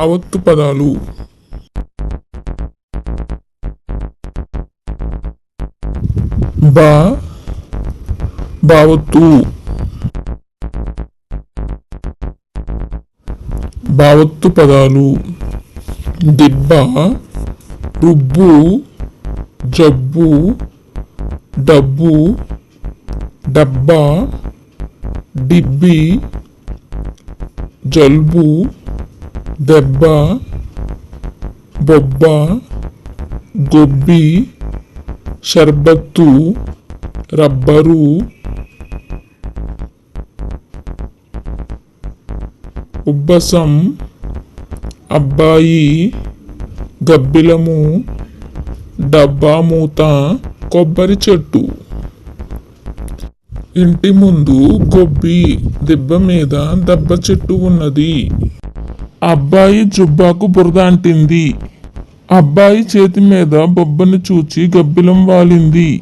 ఆవత్తు పదాలు. బా బావత్తు. బావత్తు పదాలు. దిబ్బ రుబ్బు జబ్బు డబ్బు డబ్బా డిబ్బి జల్బు. దెబ్బ బొబ్బ గొబ్బి షర్బత్తు రబ్బరు. ఉబ్బసం అబ్బాయి గబ్బిలము డబ్బా మూత కొబ్బరి చెట్టు. ఇంటి ముందు గొబ్బి దెబ్బ మీద దెబ్బ చెట్టు ఉన్నది. అబ్బాయి జుబ్బాకు బురద అంటింది. అబ్బాయి చేతి మీద బొబ్బని చూచి గబ్బిలం వాలింది.